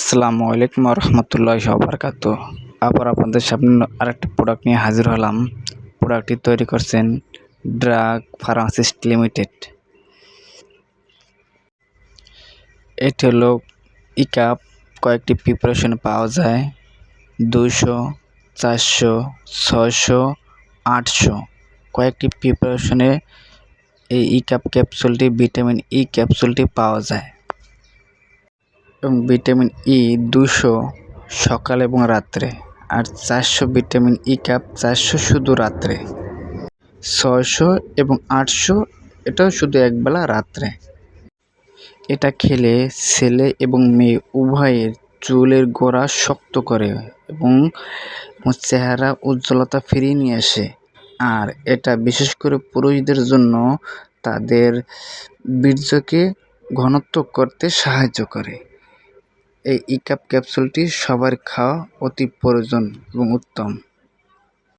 আসসালামু আলাইকুম রহমতুল্লাহ বরকাত আবার আপনাদের সামনে আরেকটি প্রোডাক্ট নিয়ে হাজির হলাম। প্রোডাক্টটি তৈরি করছেন ড্রাগ ফার্মাসিস্ট লিমিটেড এটি হলো ইকাপ কয়েকটি প্রিপারেশন পাওয়া যায়। দুশো চারশো, ছয়শো, আটশো। কয়েকটি প্রিপারেশনে এই ইকাপ ক্যাপসুলটি ভিটামিন ই ক্যাপসুলটি পাওয়া যায়। এবং ভিটামিন ই দুশো সকাল এবং রাত্রে। আর চারশো ভিটামিন ই ক্যাপ চারশো শুধু রাত্রে। ছয়শো এবং আটশো এটাও শুধু একবেলা রাত্রে। এটা খেলে ছেলে এবং মেয়ে উভয়ের চুলের গোড়া শক্ত করে এবং চেহারা উজ্জ্বলতা ফিরিয়ে নিয়ে আসে। আর এটা বিশেষ করে পুরুষদের জন্য তাদের বীর্যকে ঘনত্ব করতে সাহায্য করে। এই ইকাপ ক্যাপসুলটি সবার খাওয়া অতি প্রয়োজন এবং উত্তম।